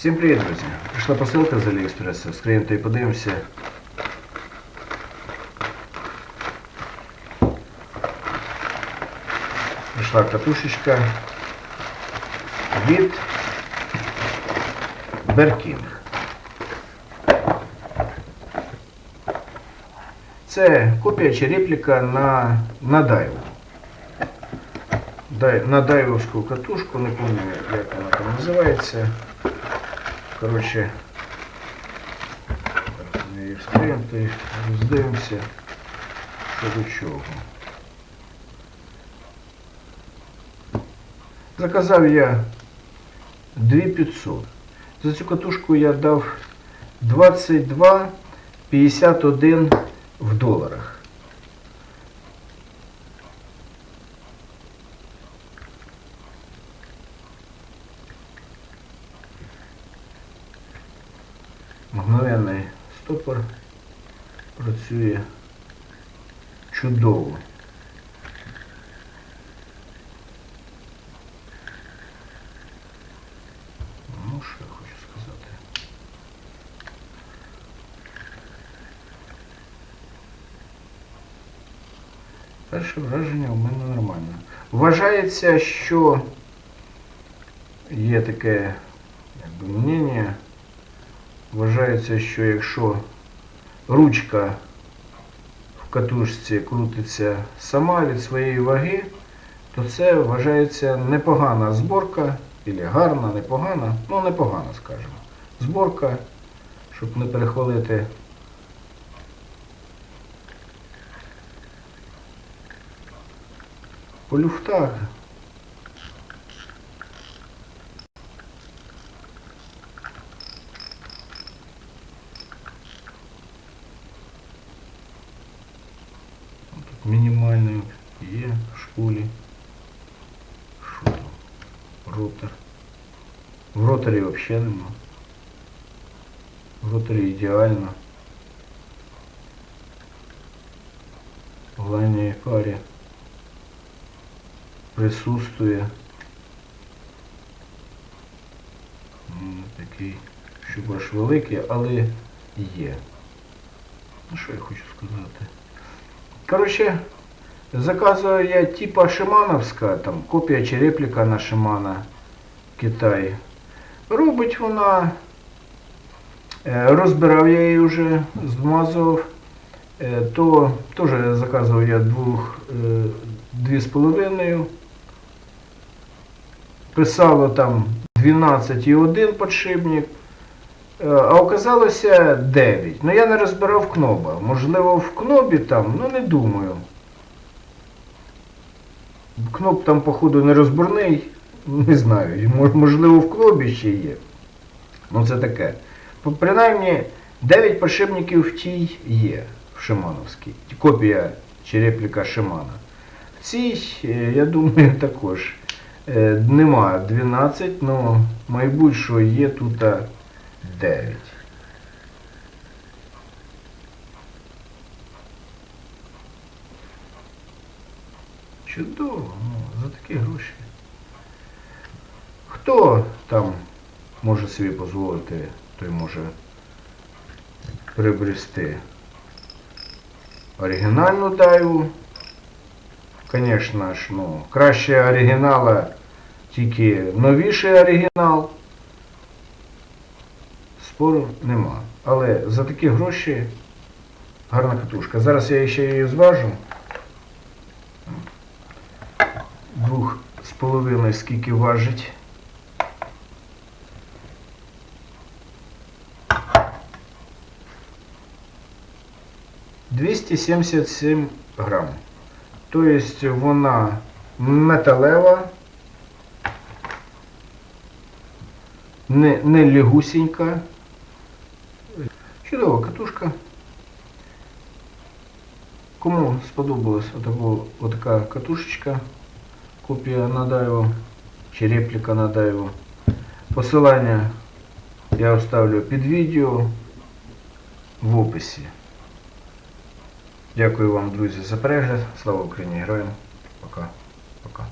Всім привіт, друзі! Прийшла посилка з Аліекспресу. Скриємо та й подивимося. Прийшла катушечка від Беркінг. Це копія чи репліка на, на дайву. Дай, на дайвовську катушку, не пам'ятаю, як вона там називається. Зараз ми та й роздивимося, що до чого. Заказав я 2500. За цю катушку я дав 22,51 в доларах. Мгновенний стопор працює чудово. Ну, що я хочу сказати. Перше враження у мене нормальне. Вважається, що є таке якби, вважається, що якщо ручка в катушці крутиться сама від своєї ваги, то це вважається непогана зборка, або гарна, непогана, ну непогана, скажімо. Зборка, щоб не перехвалити. По люфтах. Тут мінімальний є в школі. Що? Ротор. В роторі взагалі нема. В роторі ідеально. В лайній парі присутствує. М, Такий, щоб аж великий, але є. Ну що я хочу сказати? Коротше, заказую я типа Шимановська, там копія чи репліка на Шимана Китай. Робить вона, е, розбирав я її вже, змазував. Е, То теж заказував я двох, дві з половиною. Писало там 12,1 подшипник. Е, А оказалося 9. Ну я не розбирав кноба. Можливо, в кнобі там, ну не думаю. Кноб там, походу, не розборний. Не знаю. Можливо, в кнобі ще є. Ну це таке. Принаймні 9 подшипників в тій є, в Шимановській. Копія чи репліка Шимана. В цій, е, я думаю, також е, нема 12, але мабуть, що є тут 9. Чудово, ну, за такі гроші. Хто там може собі дозволити, той може приобрести оригінальну дайву. Звісно ж, ну, краще оригінала, тільки новіший оригінал. Спору нема. Але за такі гроші гарна катушка. Зараз я ще її зважу. Двох з половиною скільки важить. Двісті сімдесят сім грам. Тобто вона металева, не, не лягусенька. Чудова катушка. Кому сподобалась отако, отака катушечка, копія на дайву чи репліка на дайву. Посилання я оставлю під відео в описі. Дякую вам, друзі, за перегляд. Слава Україні! Героям! Пока. Пока.